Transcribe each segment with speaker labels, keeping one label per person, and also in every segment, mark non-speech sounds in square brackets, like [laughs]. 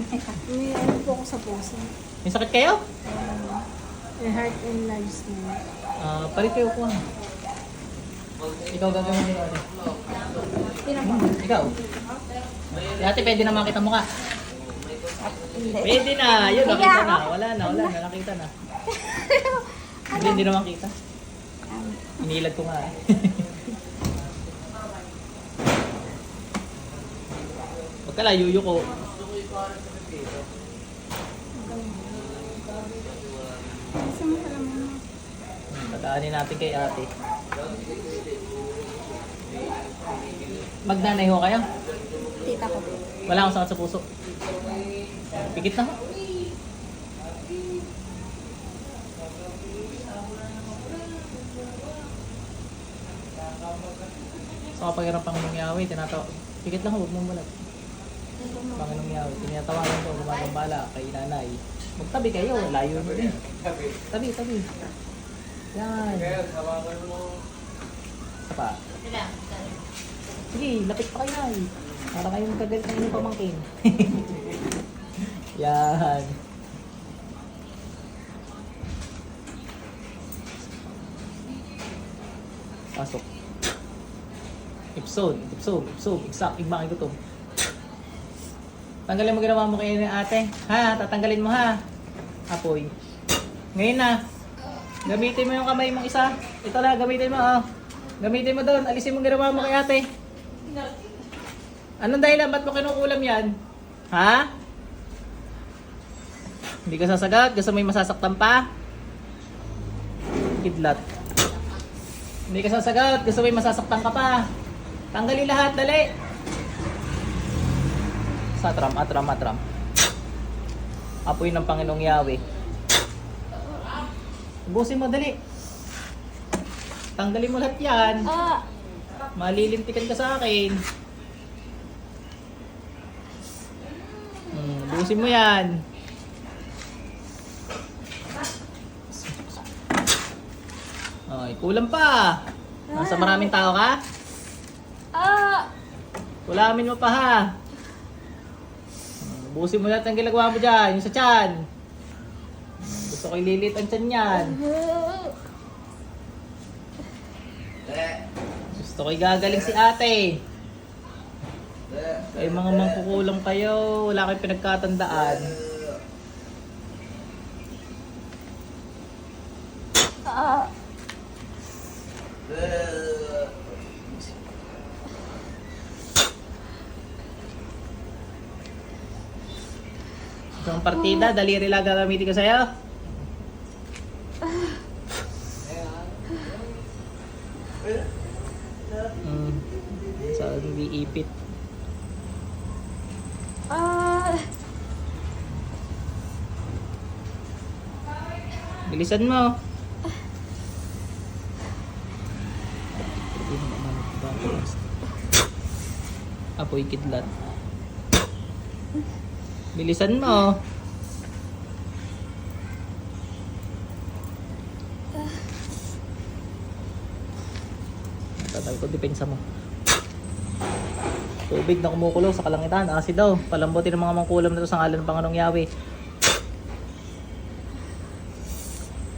Speaker 1: May ano po ako sa puso.
Speaker 2: May sakit kayo?
Speaker 1: May heart and lives na.
Speaker 2: Ah, palit kayo po. Ikaw gagawin mo ate.
Speaker 1: Tinapa.
Speaker 2: Ikaw. Ate, pwede na makita.
Speaker 1: Hindi.
Speaker 2: Pwede na. Yun, nakita na. Wala na, wala na. Nakita na. Hindi, hindi naman kita. Inilag ko nga eh. [laughs] Huwag ka lang, yuyo ko.
Speaker 1: Kasi mo pala muna.
Speaker 2: Pataanin natin kay ate. Magnanay ho kayo?
Speaker 1: Tita ko.
Speaker 2: Wala akong sakit sa puso. Pikit na ho. Sa kapagiran Panginoong Yahweh, tinatawa. Pikit lang ho, huwag mong mulat. Panginoong Yahweh, tinatawagan ko, gumagambala kay nanay. Magtabi kayo, layo mo din. Tabi, tabi. Yan. Isa pa. Sige, lapit pa kayo nay. Para kayo magkagalit ng inyong pamangkin. [laughs] Yan. Pasok. Ipsod, ipsod, ipsod, iksak, igmaki ko to. Tanggalin mo ginawa mo kayo ni ate. Ha? Tatanggalin mo ha? Apoy. Ngayon na. Gamitin mo yung kamay mong isa. Ito na, gamitin mo. Oh. Gamitin mo doon. Alisin mo ginawa mo kay ate. Anong dahilan? Ba't mo kinukulam yan? Ha? Hindi ka sasagot? Gusto mo yung masasaktan pa? Kidlat. Hindi ka sasagot? Gusto mo yung masasaktan ka pa? Tanggalin lahat, dali! Satram, atram, atram. Apoy ng Panginoong Yahweh. Ubusin mo, dali. Tanggalin mo lahat yan.
Speaker 1: Ah!
Speaker 2: Malilintikan ka sa akin. Hmm, busin mo yan. Ay, kulang pa. Nasa maraming tao ka?
Speaker 1: Ah!
Speaker 2: Kulamin mo pa ha. Hmm, Busin mo lahat ng ginagawa mo dyan, yung sa tiyan. Gusto ko ililit ang tiyan yan. Gusto ko gagaling si ate. Ay mga mangkukulang kayo, wala kayong pinagkatandaan. Isang partida, daliri lang gagamitin ko sa'yo. Mm. Sa hindi ipit.
Speaker 1: Ah!
Speaker 2: Bilisan mo. Apoy kidlat. Bilisan mo. Tatag ko depensa mo. Tubig na kumukulo sa kalangitan, acid daw. Palambutin ng mga mangkulam na to sa ngalan ng Panginoong Yahweh.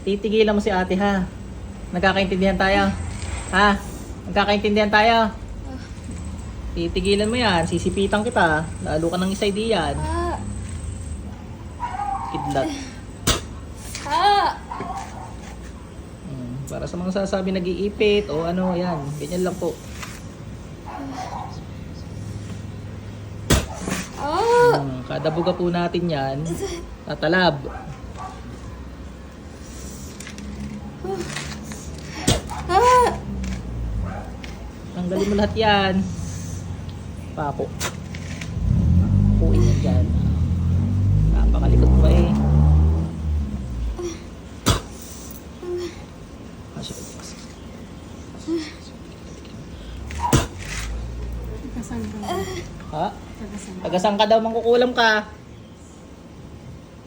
Speaker 2: Titigilan mo si ate ha. Nagkakaintindihan tayo. Ha? Nagkakaintindihan tayo. Titigilan mo yan. Sisipitan kita. Lalo ka ng isa diyan.
Speaker 1: Ah!
Speaker 2: Kidlat.
Speaker 1: Ah!
Speaker 2: Hmm, Para sa mga sasabi nag-iipit o ano, yan. Ganyan lang po. Hmm, kada buga po natin yan, tatalab.
Speaker 1: Ah!
Speaker 2: Tanggalin mo lahat yan. Papo. Puin mo dyan. Napakalikot mo eh.
Speaker 1: Ka?
Speaker 2: Ha?
Speaker 1: Kagasan.
Speaker 2: Tagasang ka daw mangkukulam ka.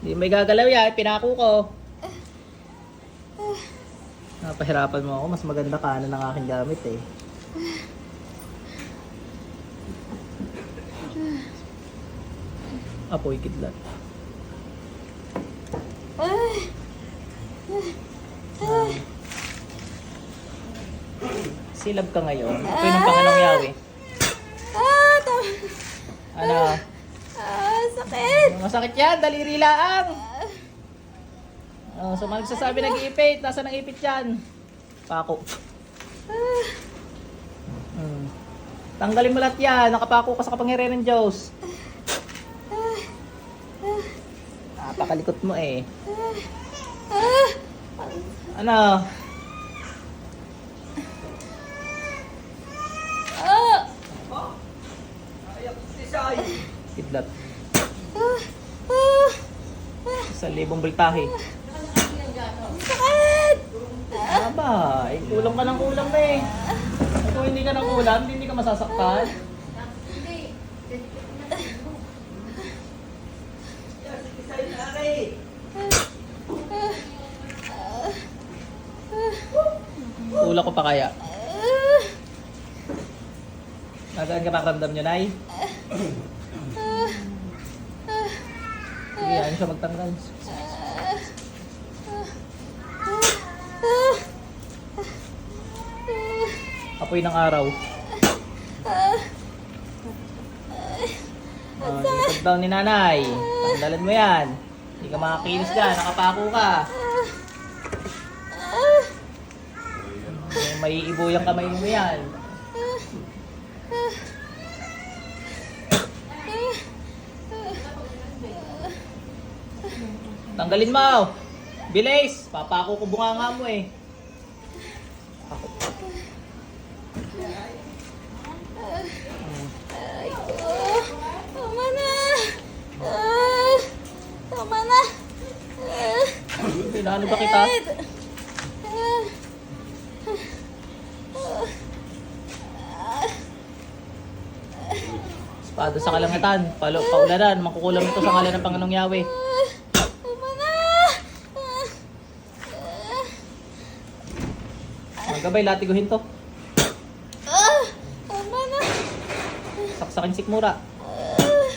Speaker 2: Hindi may gagalaw yan, pinako ko. Napahirapan mo ako, mas maganda kanan ng aking gamit eh. Apoy kidlat. Silab ka ngayon. Ito yung Panginoong Yahweh.
Speaker 1: Ah, tama.
Speaker 2: Ano?
Speaker 1: Ah, sakit.
Speaker 2: Masakit yan, daliri laang. Oh, so mga nagsasabi nag-iipit, nasa nang ipit yan? Pako.
Speaker 1: Ah,
Speaker 2: Hmm. Tanggalin mo lahat yan, nakapako ka sa kapangyarihan ng Diyos. Napakalikot mo eh.
Speaker 1: ah,
Speaker 2: Ano? Kidlat.
Speaker 1: ah, ah,
Speaker 2: Sa libong voltahe.
Speaker 1: sakit.
Speaker 2: Aba, eh, kulang ka ng kulang na eh. Kung hindi ka ng kulang, hindi ka masasaktan. Kulang ko pa kaya.
Speaker 1: Ah,
Speaker 2: Nagaan ka pakiramdam nyo, Nay? Sige, ano siya magtanggal. Apoy ng araw. Oh, likod daw ni nanay. Tanggalan mo yan. Hindi ka makakinis dyan. Nakapako ka. May yung kamay mo yan. Tanggalin mo! Bilis! Papako ko bunganga mo eh. Ako.
Speaker 1: Ay ko. Tama na. Ah, tama na.
Speaker 2: Kailangan ba kita? Espada sa kalangitan. Palo, paulanan. Makukulam ito sa ngalan ng Panginoong Yahweh.
Speaker 1: ah, tama na. Ah,
Speaker 2: Mga gabay, latiguhin to.
Speaker 1: ah, tama na.
Speaker 2: Saksakin sikmura.
Speaker 1: Ah,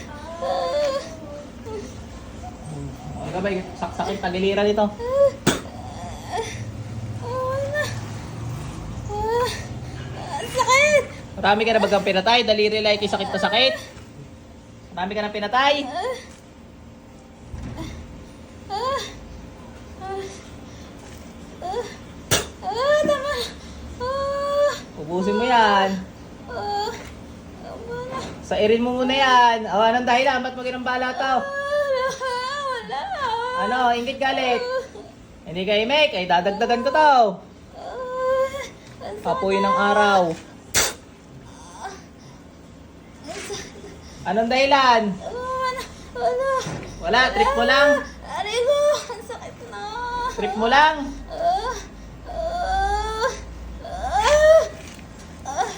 Speaker 2: Mga gabay, saksakin tagiliran ito.
Speaker 1: tama na. Ah, ang sakit.
Speaker 2: Marami ka na bagang pinatay. Daliri like sakit na sakit. Marami ka na pinatay.
Speaker 1: Ah, ah, ah, ah, ah, tama. Ah,
Speaker 2: Ubusin mo yan.
Speaker 1: ah, tama na.
Speaker 2: Sairin mo muna yan. O, anong dahilan? Ba't mo ginambala to?
Speaker 1: Wala, wala.
Speaker 2: Ano, ingit galit. Hindi ka imik, ay dadagdagan ko to.
Speaker 1: Ah, ang
Speaker 2: Apoy ng araw. Anong dahilan?
Speaker 1: Wala, wala.
Speaker 2: Wala, trip mo lang.
Speaker 1: Aray ko, ang sakit na.
Speaker 2: Trip mo lang.
Speaker 1: Ah, ah, ah, ah,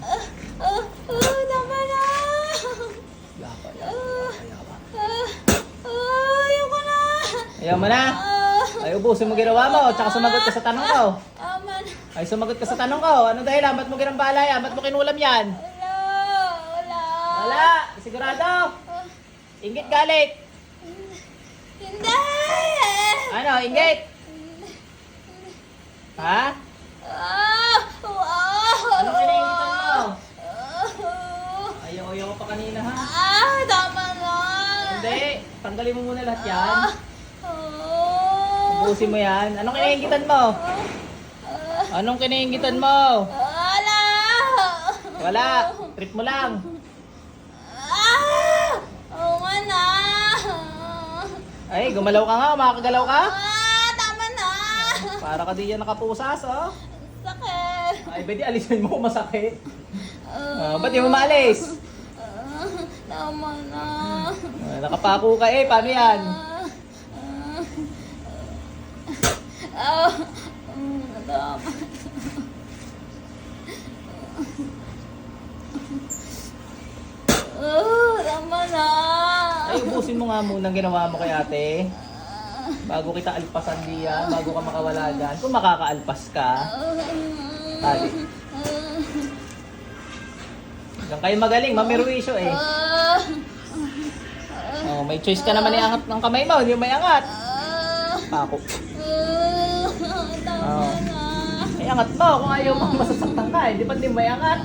Speaker 1: ah, ah, ah, tama na. Ah, ah, ah, ayoko na.
Speaker 2: Ayaw mo na.
Speaker 1: Ah,
Speaker 2: Ay, ubusin mo ginawa mo. Tsaka sumagot ka sa tanong ko.
Speaker 1: aman.
Speaker 2: Ay, sumagot ka sa tanong ko. Anong dahilan? Ba't mo ginambala yan? Ba't mo kinulam yan?
Speaker 1: Wala, wala.
Speaker 2: Wala. Sigurado.
Speaker 1: Ah,
Speaker 2: Ingit galit.
Speaker 1: Hindi.
Speaker 2: Ano, ingit? Ha?
Speaker 1: Ah, wow.
Speaker 2: Ano kinaingitan mo?
Speaker 1: Ah,
Speaker 2: Ayaw, ayaw ko pa kanina ha.
Speaker 1: Ah, tama na.
Speaker 2: Hindi. Tanggalin mo muna lahat yan. Ubusin mo yan. Anong kinaingitan mo? Anong kinaingitan mo?
Speaker 1: Wala.
Speaker 2: Wala. Trip mo lang.
Speaker 1: Ah, oo nga na.
Speaker 2: Ay, gumalaw ka nga. Makakagalaw ka.
Speaker 1: Ah, tama na.
Speaker 2: Para ka di yan nakapusas, oh.
Speaker 1: Sakit.
Speaker 2: Ay, pwede alisin mo kung masakit.
Speaker 1: Ah,
Speaker 2: ba't di mo maalis?
Speaker 1: ah, tama na.
Speaker 2: Ah, nakapako ka eh. Paano yan?
Speaker 1: Mm, tama. Na.
Speaker 2: Ay, ubusin mo nga muna ang ginawa mo kay ate. Bago kita alpasan diyan, bago ka makawala dyan. Kung makakaalpas ka, tali. Hanggang kayo magaling, mamiruisyo eh.
Speaker 1: Ah,
Speaker 2: may choice ka naman iangat ng kamay mo, hindi mo may angat. Pako. Angat mo. Kung ayaw mo masasaktan ka, hindi pa din may angat.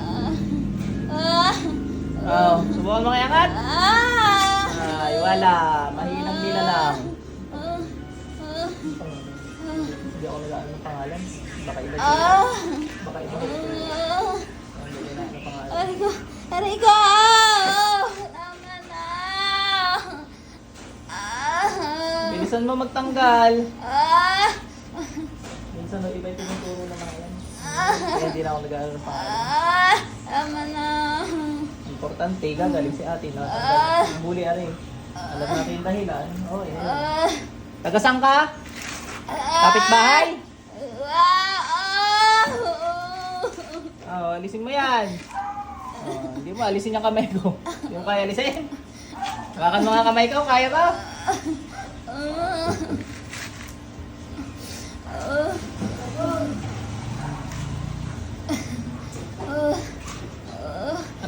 Speaker 1: Ah,
Speaker 2: Oh, subukan mo kay angat.
Speaker 1: ah,
Speaker 2: Ay, wala. Mahinang nila lang. Hindi ako nag-ano ng pangalan. Baka iba.
Speaker 1: ah,
Speaker 2: Baka iba.
Speaker 1: ah. Ko! Ah, Tama na! Ah!
Speaker 2: Bilisan mo magtanggal.
Speaker 1: Ah!
Speaker 2: Minsan, no, iba yung tinuturo ng mga yan. Kaya hindi na ako nag-ano ng pangalan.
Speaker 1: Ah! Tama na!
Speaker 2: Importante, gagaling si ate. No?
Speaker 1: Ah.
Speaker 2: Ang huli ari. Alam natin yung dahilan. Oh, yeah.
Speaker 1: Ah!
Speaker 2: Tagasang ka?
Speaker 1: Ah!
Speaker 2: Kapit-bahay?
Speaker 1: Ah! Ah!
Speaker 2: Oh, alisin mo yan. Oh, hindi mo, alisin yung kamay ko. Yung kaya alisin. Hawakan mo nga kamay ko, kaya ba?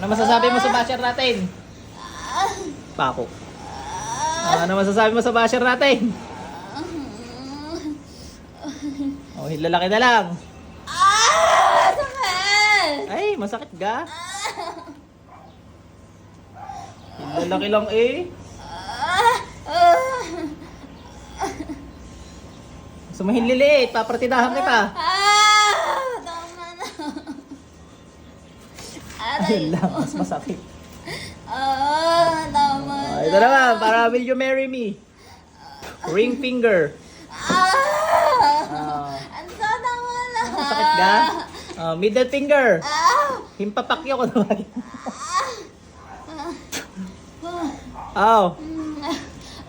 Speaker 2: Ano masasabi mo sa basher natin? Pako. Ano masasabi mo sa basher natin? Oh, hilalaki na lang.
Speaker 1: Ah!
Speaker 2: Ay, masakit ga? Hilalaki lang eh.
Speaker 1: Ah!
Speaker 2: Gusto mo hinliliit, papartidahan kita.
Speaker 1: Ah! Tama na. Aray
Speaker 2: Ayun lang,
Speaker 1: ko.
Speaker 2: mas masakit.
Speaker 1: Ah! Tama na.
Speaker 2: Ah, ito naman, para will you marry me? Ring finger.
Speaker 1: Ah!
Speaker 2: Ah,
Speaker 1: Ang tama na.
Speaker 2: masakit ga? Ah, middle finger.
Speaker 1: Ah!
Speaker 2: Himpapakyo ko naman.
Speaker 1: Ah!
Speaker 2: Aw.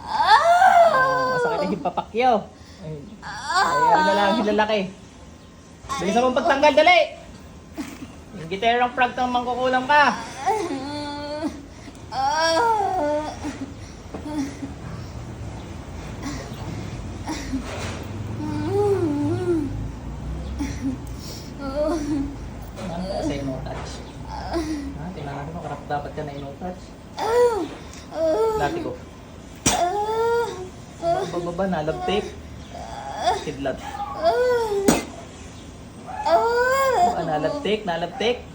Speaker 1: Ah!
Speaker 2: Ah, masakit yung himpapakyo. Ay, ay, ano na lang, hilalaki. Bilisan mo pagtanggal, dali! Yung giterang frog ng mangkukulam ka. Ano ka sa no touch? Ha, natin kung karap dapat ka na no touch. Dati ko. Bababa na, love tape. Kidlat. Ah, nalabtik, nalabtik.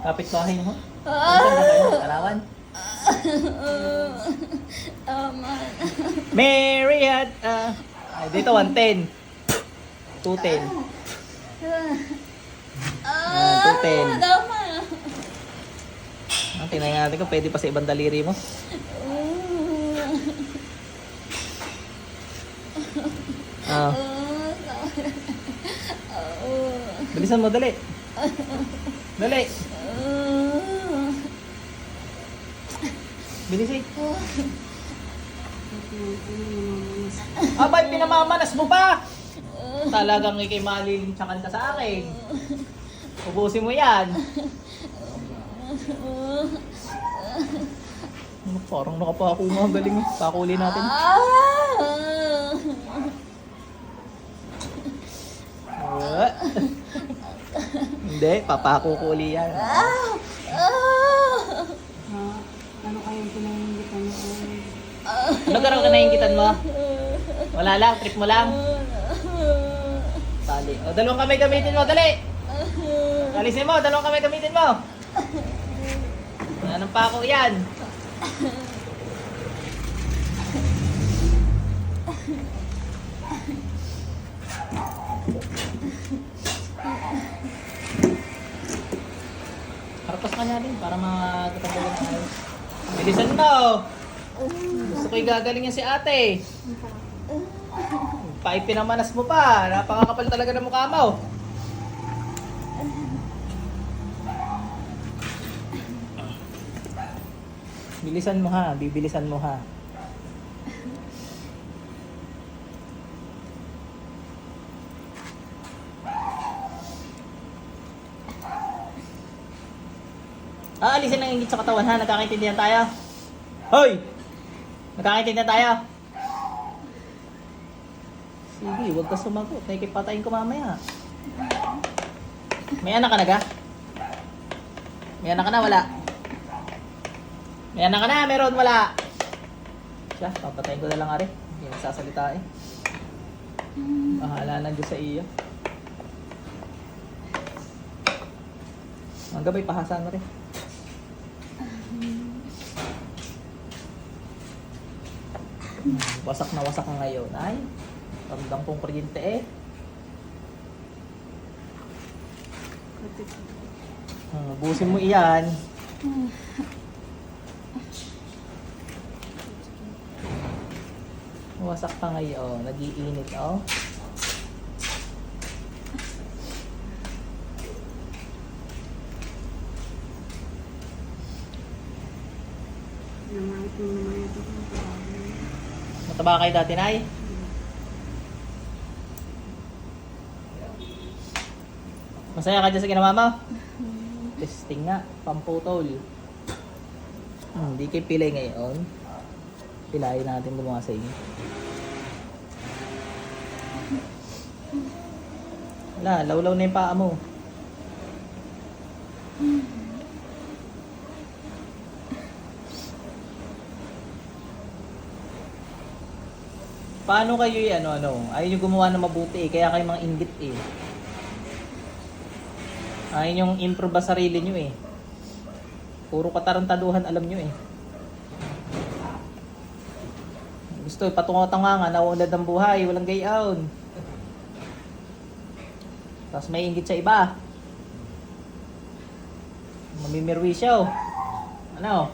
Speaker 2: Kapit bahay mo.
Speaker 1: Na.
Speaker 2: Mary had, ah, ay, dito 110. 210.
Speaker 1: Ah,
Speaker 2: 210. Ah, tingnan natin kung pwede pa sa ibang daliri mo. Ah, bilisan mo, dali. Dali. Bilisin. Abay, pinamamanas mo pa! Talagang ikay malilinsyakan ka sa akin. Ubusin mo yan. Ano, parang nakapako nga galing. Pakuli natin. Ah. Hindi, papako ko uli yan.
Speaker 3: Ano kayang pinangingitan mo?
Speaker 2: Ano ka naiingitan mo? Wala lang, trip mo lang. Tali. O, dalawang kamay gamitin mo, dali! Alisin mo, dalawang kamay gamitin mo. Anong pako yan? Harpas ka niya din para makatatagal ng ayos. Bilisan mo! Gusto ko'y gagalingin si ate. Paipinamanas mo pa. Napakakapal talaga ng mukha mo. Bilisan mo ha. Bibilisan mo ha. Ah, alisin ang ingit sa katawan ha. Nagkakaintindihan tayo. Hoy! Nagkakaintindihan tayo. Sige, huwag ka sumagot. Nakikipatayin ko mamaya. May anak ka na ga? May anak ka na, wala? May anak ka na, meron, wala? Siya, papatayin ko na lang ari. Hindi nagsasalita eh. Bahala na Diyos sa iyo. Ang gabay, pahasan mo rin. Hmm, Wasak na wasak ka ngayon. Ay, ramdam kong kuryente eh. Hmm, busin mo iyan. Wasak pa ngayon. Nagiinit, oh. Mataba kayo dati, Nay? Masaya ka dyan sa ginawa? Testing nga, pamputol. Hmm, Hindi kayo pilay ngayon. Pilayin natin gumawa sa inyo. Wala, lawlaw na yung paa mo. Paano kayo y- ano ano? Ayaw nyo gumawa ng mabuti eh, kaya kayo mga inggit eh. Ayaw nyo improve ba sarili nyo eh. Puro katarantaduhan alam nyo eh. Gusto, patungo-tanga nga, nauunlad ng buhay, walang gayaon. Tapos may inggit sa iba. Mamimirwi siya oh. Ano?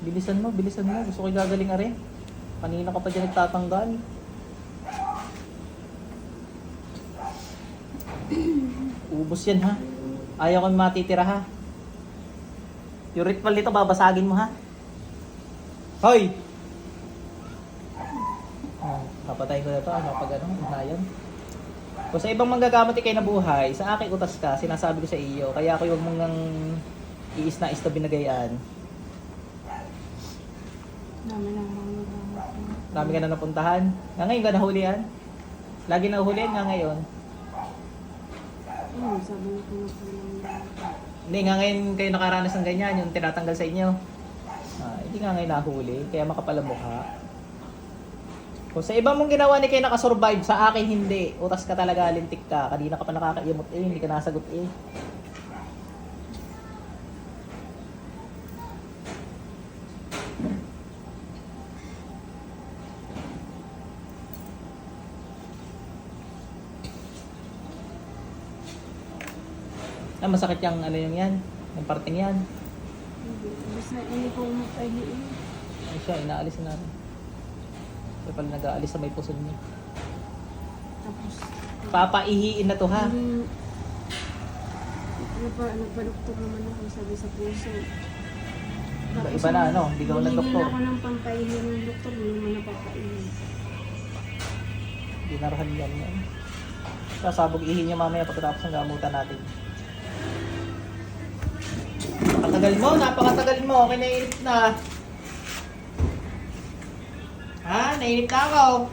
Speaker 2: Bilisan mo, bilisan mo. Gusto ko gagaling are. Kanina ka pa dyan nagtatanggal. Ubus yan ha. Ayaw ko matitira ha. Yung ritual nito babasagin mo ha. Hoy! Papatayin ko na to. Ano pag ano, ugnayan. Kung sa ibang manggagamot ikay na buhay, sa akin utas ka, sinasabi ko sa iyo. Kaya ako yung mong nang iis na is na binagayaan.
Speaker 3: Dami nagamit.
Speaker 2: Dami ka na napuntahan. Nga ngayon ka nahulihan. Lagi nahulihan nga ngayon.
Speaker 3: Hmm, sabi niya ko na lahat.
Speaker 2: Hindi, nga ngayon kayo nakaranas ng ganyan, yung tinatanggal sa inyo. Ah, hindi nga ngayon nahuli, kaya makapal ang mukha. Kung sa ibang mong ginawa ni kayo nakasurvive, sa akin hindi. Utas ka talaga, lintik ka. Kanina ka pa nakakaimot eh, hindi ka nasagot eh. Ah, masakit yung ano yung yan, yung parting yan.
Speaker 3: Hindi, Basta hindi ko makahiin.
Speaker 2: Ay siya, inaalis na natin. Siya pala nag-aalis sa may puson niya.
Speaker 3: Tapos,
Speaker 2: Papaihiin na to ha.
Speaker 3: hindi, nagpa, nagpa-doktor naman ako sabi sa puso.
Speaker 2: Iba- iba na, ano? Hindi ka
Speaker 3: humingi
Speaker 2: nag-doktor.
Speaker 3: na ako ng pampahingi ng doktor, hindi naman napapahingi.
Speaker 2: Dinarahan yan yan. Sasabog ihin niya mamaya pagkatapos ng gamutan natin. Napakatagal mo, napakatagal mo. Okay, nainip na. Ha? Nainip na ako.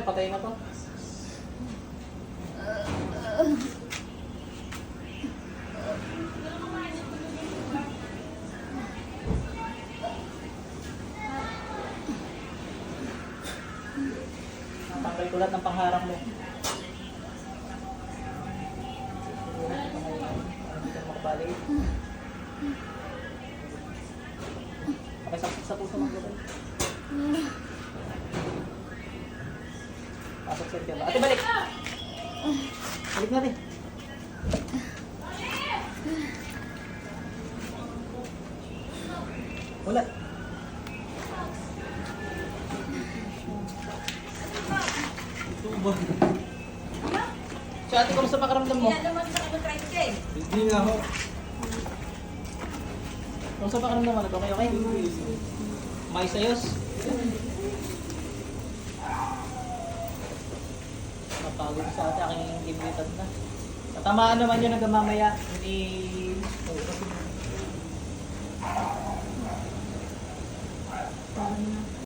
Speaker 2: Tapos na kanina, patay na to. Balik natin. Wala. Ito ba? Si ate, kamusta pakaramdam mo?
Speaker 1: Yan naman sa kinatrive ka eh.
Speaker 4: Hindi nga ho.
Speaker 2: Kamusta pakaramdam mo? Okay, okay? May sayos? Napagod sa ate, aking limited na. Natamaan naman yun hanggang mamaya. Hindi...